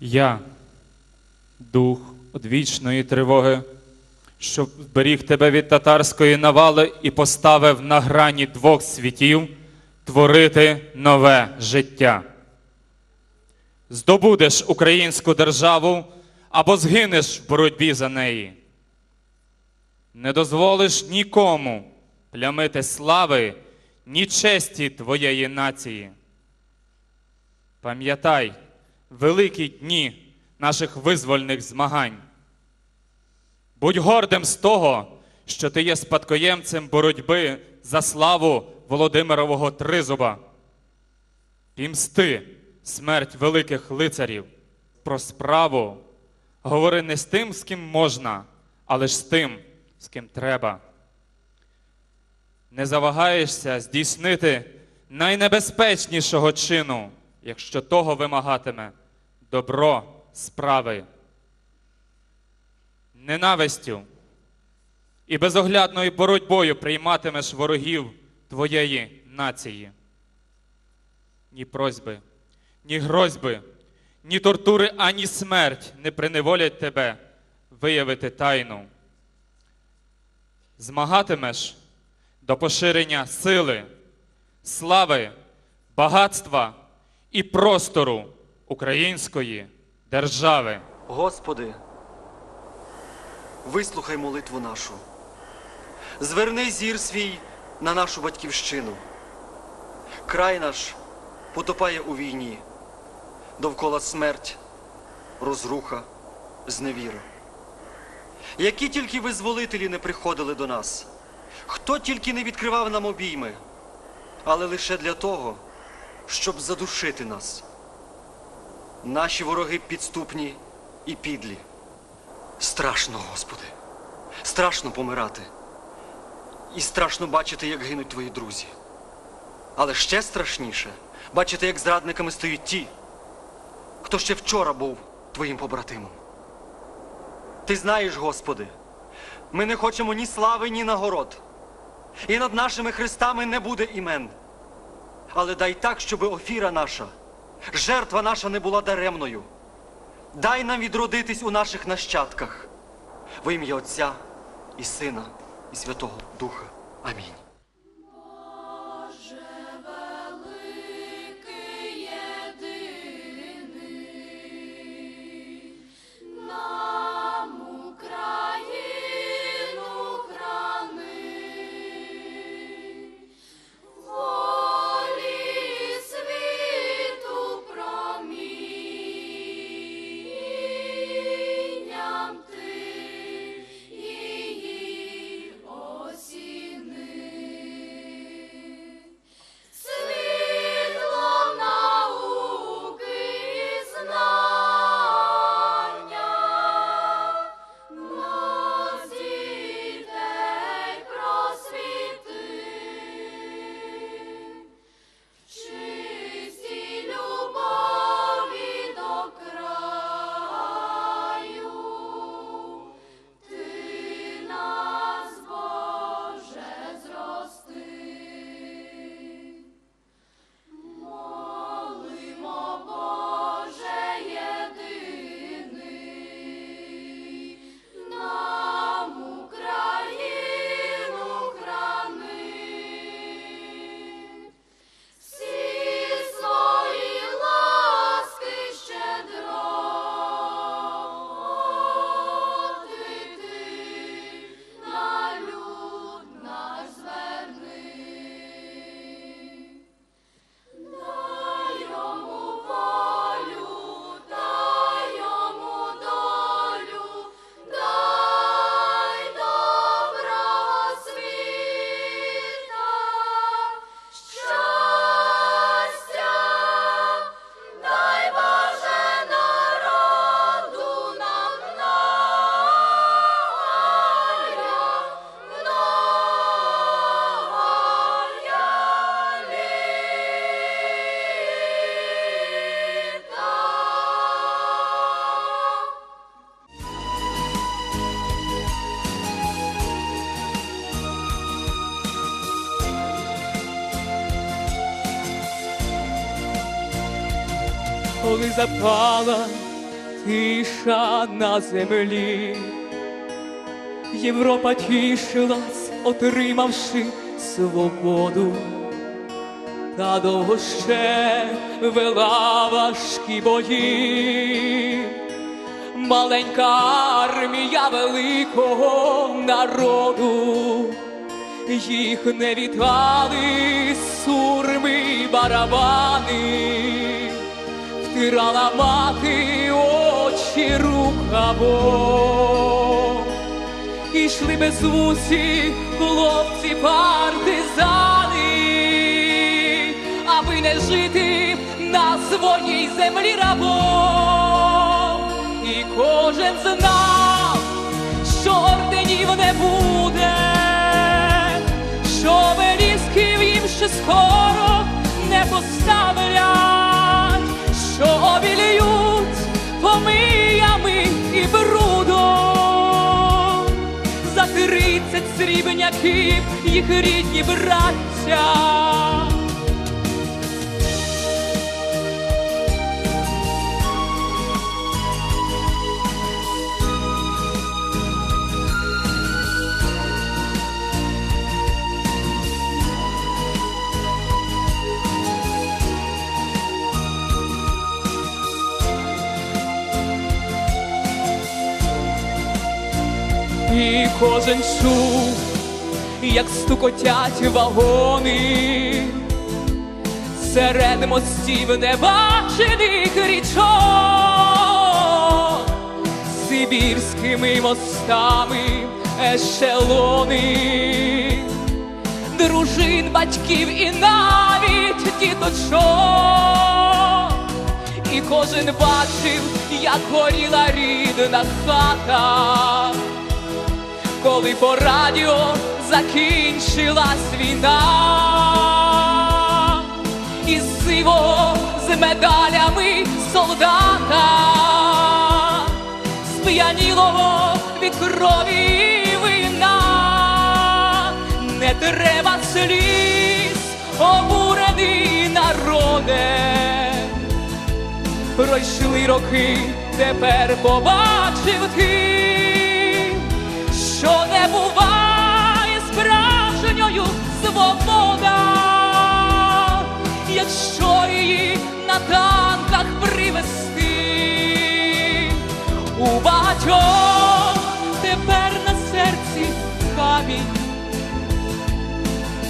Я, дух одвічної тривоги, що зберіг тебе від татарської навали і поставив на грані двох світів творити нове життя. Здобудеш українську державу або згинеш в боротьбі за неї. Не дозволиш нікому плямити слави ні честі твоєї нації. Пам'ятай великі дні наших визвольних змагань. Будь гордим з того, що ти є спадкоємцем боротьби за славу Володимирового Тризуба. Пімсти смерть великих лицарів. Про справу говори не з тим, з ким можна, але ж з тим, з ким треба. Не завагаєшся здійснити найнебезпечнішого чину, якщо того вимагатиме добро справи. Ненавистю і безоглядною боротьбою прийматимеш ворогів твоєї нації. Ні просьби, ні грозьби, ні тортури, ані смерть не приневолять тебе виявити тайну. Змагатимеш до поширення сили, слави, багатства і простору української держави. Господи, вислухай молитву нашу. Зверни зір свій на нашу батьківщину. Край наш потопає у війні, довкола смерть, розруха, зневіра. Які тільки визволителі не приходили до нас, хто тільки не відкривав нам обійми, але лише для того, щоб задушити нас. Наші вороги підступні і підлі. Страшно, Господи, страшно помирати. І страшно бачити, як гинуть твої друзі. Але ще страшніше бачити, як зрадниками стають ті, хто ще вчора був твоїм побратимом. Ти знаєш, Господи, ми не хочемо ні слави, ні нагород. І над нашими хрестами не буде імен. Але дай так, щоб офіра наша, жертва наша не була даремною. Дай нам відродитись у наших нащадках. Во ім'я Отця і Сина, і Святого Духа. Амінь. Запала тиша на землі. Європа тішилась, отримавши свободу, та довго ще вела важкі бої. Маленька армія великого народу, їх не вітали сурми барабани, втирала мати очі рукавом. Ішли без вусі хлопці партизани, аби не жити на своїй землі рабом. І кожен знав, що орденів не буде, що белісків їм ще скоро не поставлять, що обіліють помиями і брудом за тридцять срібняків їх рідні браття. Кожен чув, як стукотять вагони. Серед мостів небачених річок, Сибірськими мостами ешелони, дружин, батьків і навіть діточок. І кожен бачив, як горіла рідна хата коли по радіо закінчилась війна, і сивого з медалями солдата, сп'янілого від крові вина, не треба сліз, обурений народе. Пройшли роки, тепер побачив ти, справжньою свобода, якщо її на танках привезти, у багатьох тепер на серці камінь,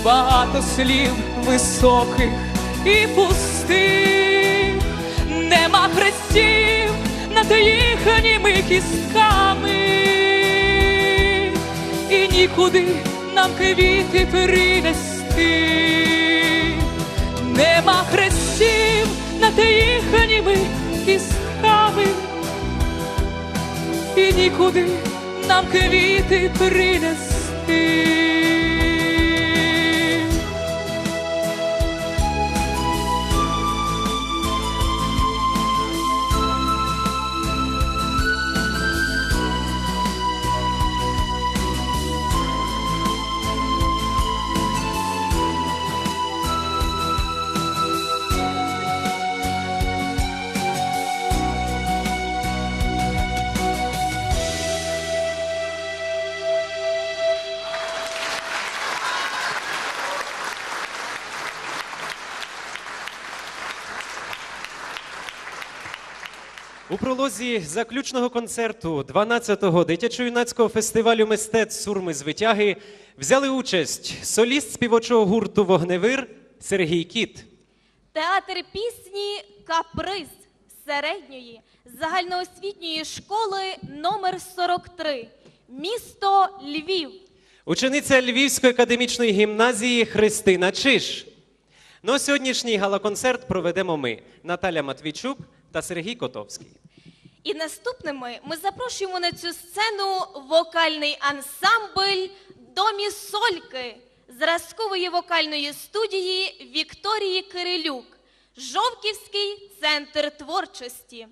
багато слів високих і пустих, нема хрестів над їхніми кістками. І нікуди нам квіти принести, нема хрестів на тих їхніми кістками, і нікуди нам квіти принести. У пролозі заключного концерту 12-го дитячо-юнацького фестивалю мистецтв Сурми з витяги взяли участь соліст співочого гурту Вогневир Сергій Кіт, Театр пісні Каприз середньої загальноосвітньої школи номер 43 місто Львів. учениця Львівської академічної гімназії Христина Чиш. Ну, а сьогоднішній гала-концерт проведемо ми Наталя Матвійчук та Сергій Котовський. І наступними ми запрошуємо на цю сцену вокальний ансамбль Домі Сольки зразкової вокальної студії Вікторії Кирилюк, Жовківський центр творчості.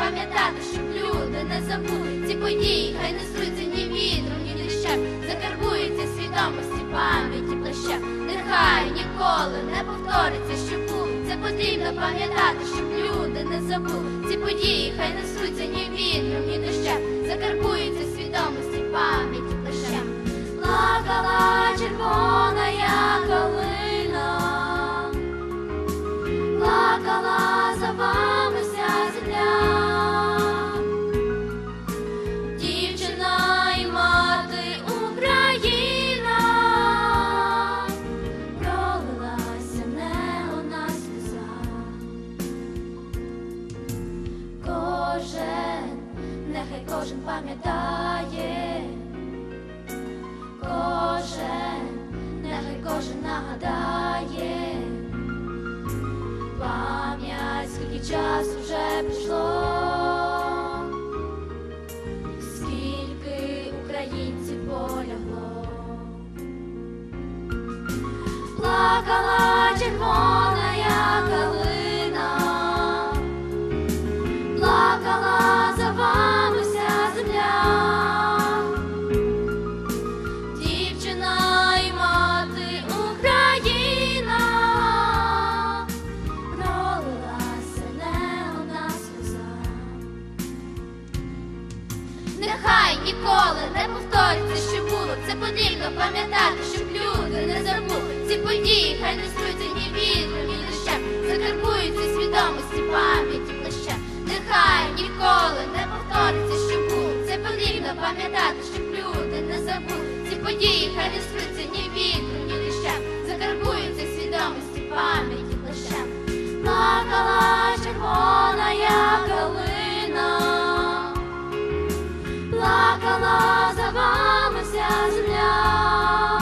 Пам'ятати, щоб люди не забули. Ці події хай несуться ні вітром, ні дощем. Закарбуються свідомості пам'яті плащем. Нехай ніколи не повториться, що було. Це потрібно пам'ятати, щоб люди не забули. Ці події хай несуться ні вітром, ні дощем. Закарбуються свідомості пам'яті плащем. Плакала червона нехай кожен пам'ятає, кожен, нехай кожен нагадає. Пам'ять, скільки часу вже пройшло, скільки українців полягло, плакала пам'ятати, щоб люди не забули. Ці події хай не струться ні вітром, ні дощем. Закарбуються свідомості пам'яті плащем. Нехай ніколи не повториться, що було. Це потрібно пам'ятати, щоб люди не забули. Ці події хай не струться ні вітром, ні дощем. Закарбуються свідомості пам'яті плащем. Плакала червона я калина плакала за вами вся земля,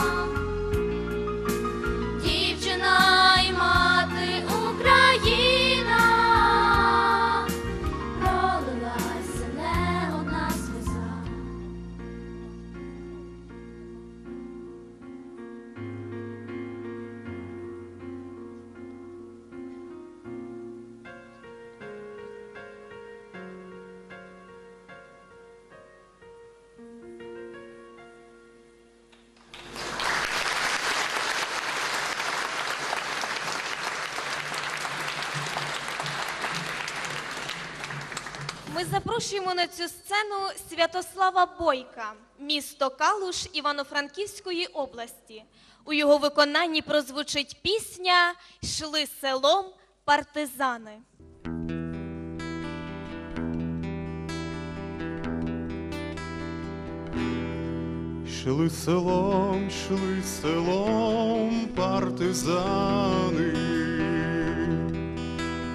Ми запрошуємо на цю сцену Святослава Бойка, місто Калуш Івано-Франківської області. У його виконанні прозвучить пісня Йшли селом партизани. Шли селом, шли селом партизани,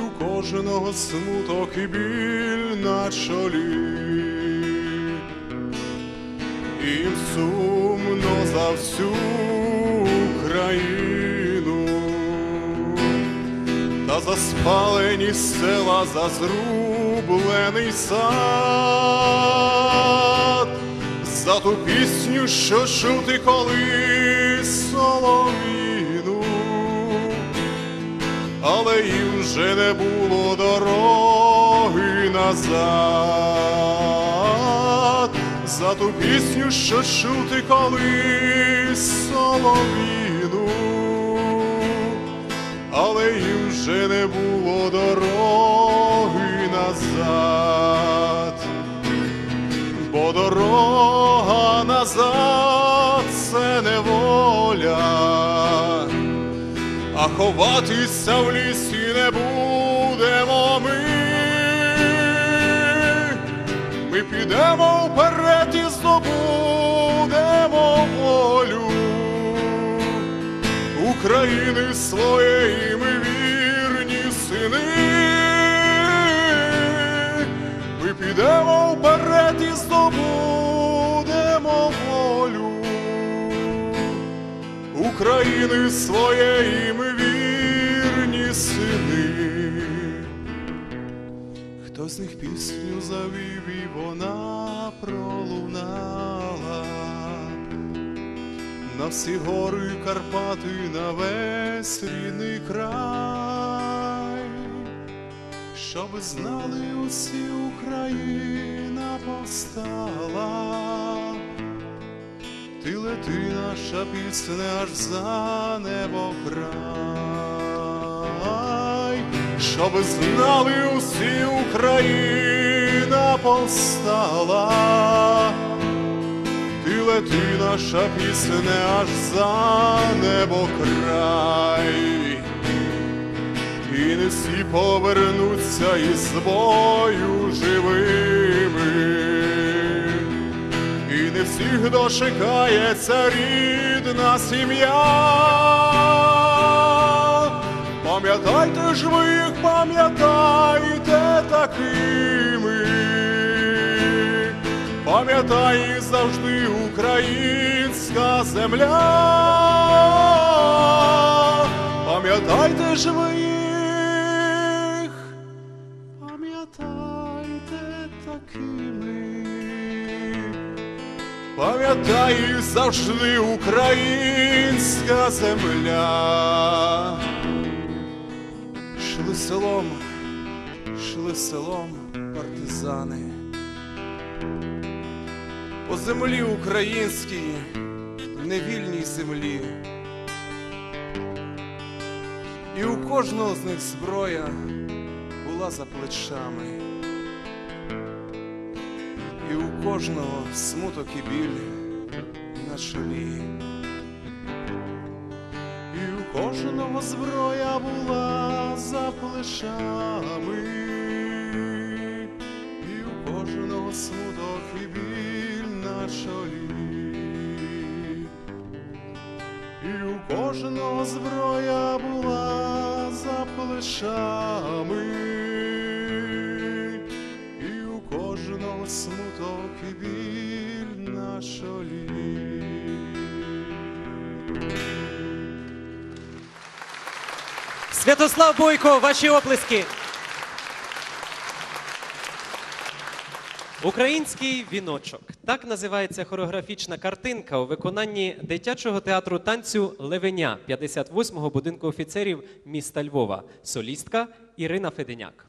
у кожного смуток і біль на чолі, і їм сумно за всю Україну, та за спалені села, за зрублений сад, за ту пісню, що чути колись соловіну, але їм вже не було дороги назад, за ту пісню, що чути колись соловіну, але їм вже не було дороги назад. Бо дорога назад це неволя, а ховатися в лісі не будемо ми. Ми підемо вперед і здобудемо волю України своєї ми вірні сини. Ми підемо вперед і здобудемо волю України своєї ми вірні сини. Хто з них пісню завів і вона пролунала на всі гори Карпати, на весь рідний край, щоб знали усі Україна повстала. Ти лети, наша пісня аж за небо край, щоб знали усі Україна повстала. Ти лети, наша пісня аж за небо край, і не всі повернуться із бою живими, і не всіх дочекається рідна сім'я. Пам'ятайте ж ви їх, пам'ятайте такими. Пам'ятай завжди українська земля. Пам'ятайте ж ви їх, пам'ятайте такими. Пам'ятай завжди українська земля. Селом, шли селом партизани. По землі українській, невільній землі. І у кожного з них зброя була за плечами. І у кожного смуток і біль на чолі. І у кожного зброя була за плечами, і у кожного смуток і біль на чолі, і у кожного зброя була за плечами, Святослав Бойко, ваші оплески. Український віночок. Так називається хореографічна картинка у виконанні дитячого театру танцю Левеня 58-го будинку офіцерів міста Львова. Солістка Ірина Феденяк.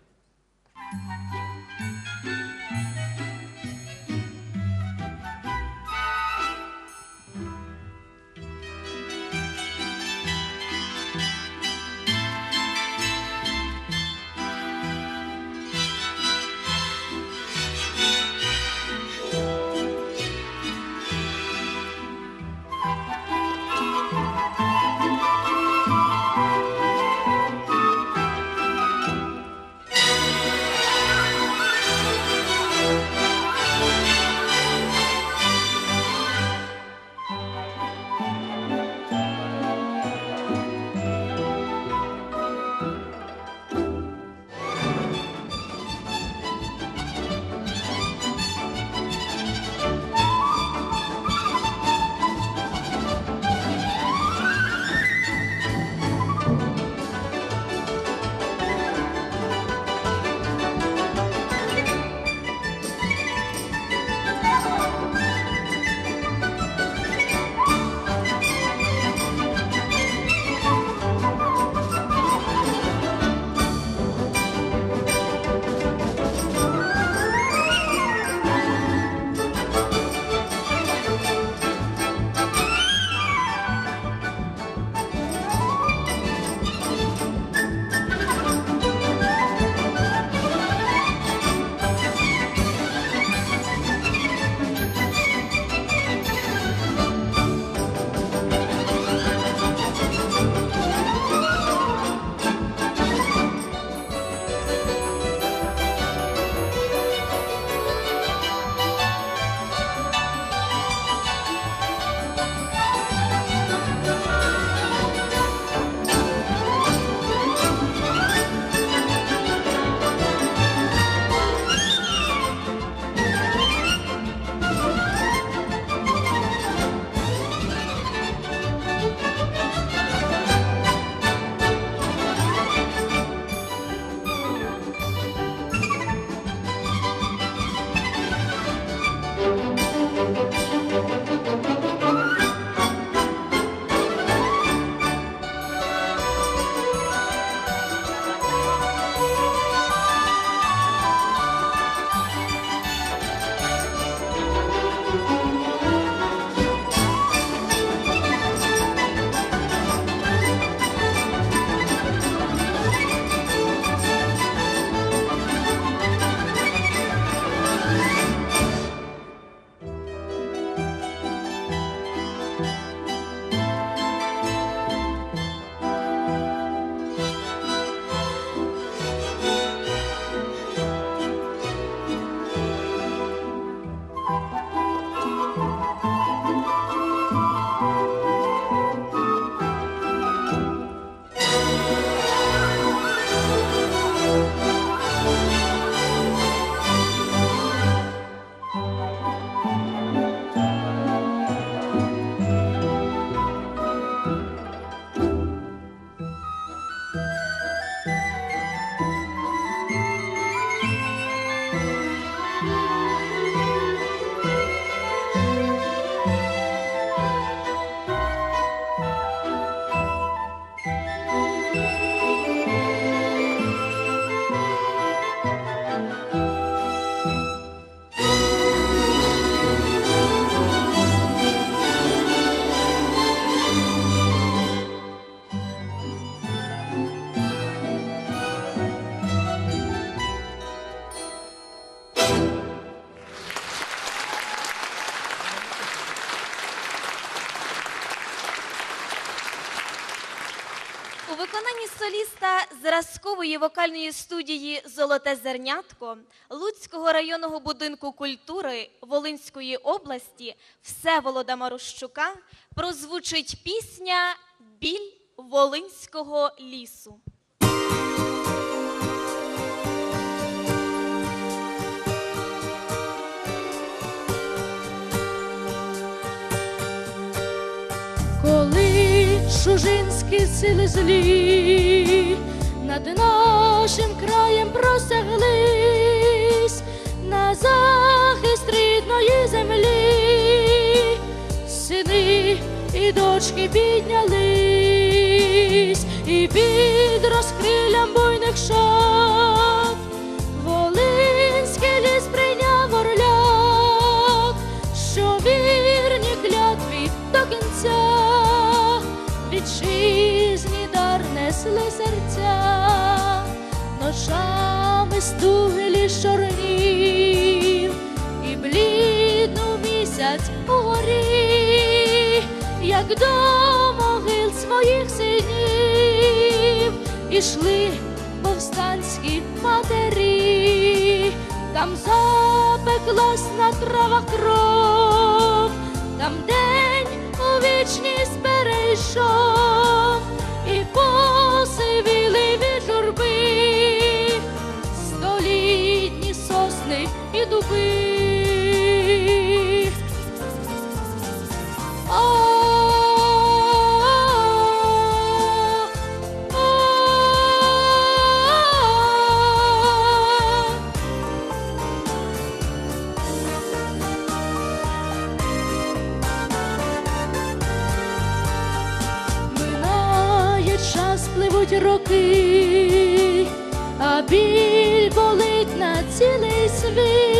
Зразкової вокальної студії Золоте зернятко Луцького районного будинку культури Волинської області Всеволода Марущука прозвучить пісня Біль Волинського лісу. коли чужинські сили злі над нашим краєм простяглись на захист рідної землі, сини і дочки піднялись, і під розкриллям буйних шат дар серця, ночами стугелі чорнів і блідну місяць угорі, як до могил своїх синів, ішли повстанські матері, там запеклась на травах кров, там день у вічність перейшов, дуби. Минає час, пливуть роки, а біль болить на цілий світ,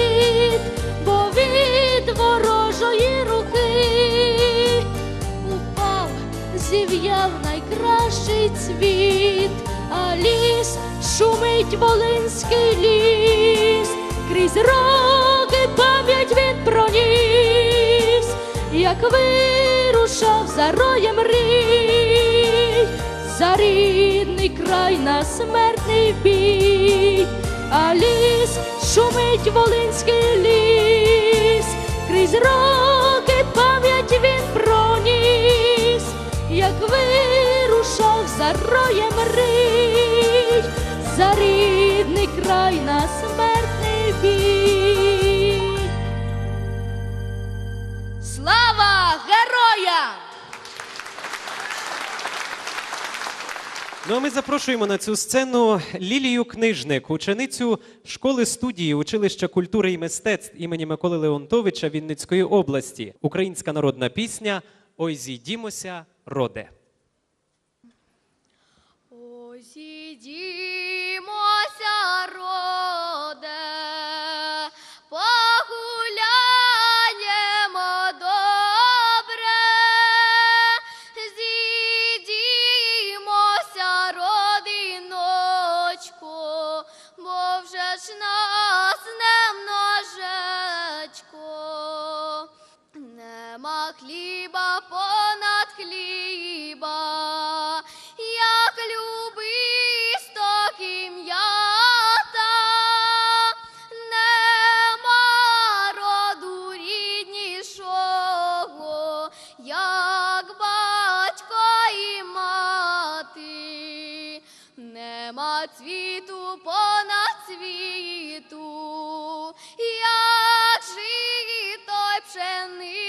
найкращий цвіт, а ліс шумить волинський ліс, крізь роки пам'ять він проніс, як вирушав за роєм рій, за рідний край на смертний бій, а ліс шумить волинський ліс, крізь роки пам'ять він проніс, як вирушав за роєм рій, за рідний край на смертний бій. Слава героям! Ну а ми запрошуємо на цю сцену Лілію Книжник, ученицю школи студії училища культури і мистецтв імені Миколи Леонтовича Вінницької області. Українська народна пісня Ой зійдімося, роде. Роде, погуляємо добре, зійдімося, родиночку, бо вже ж нас не множечко. Нема хліба понад цвіту світу. Як житой пшениця,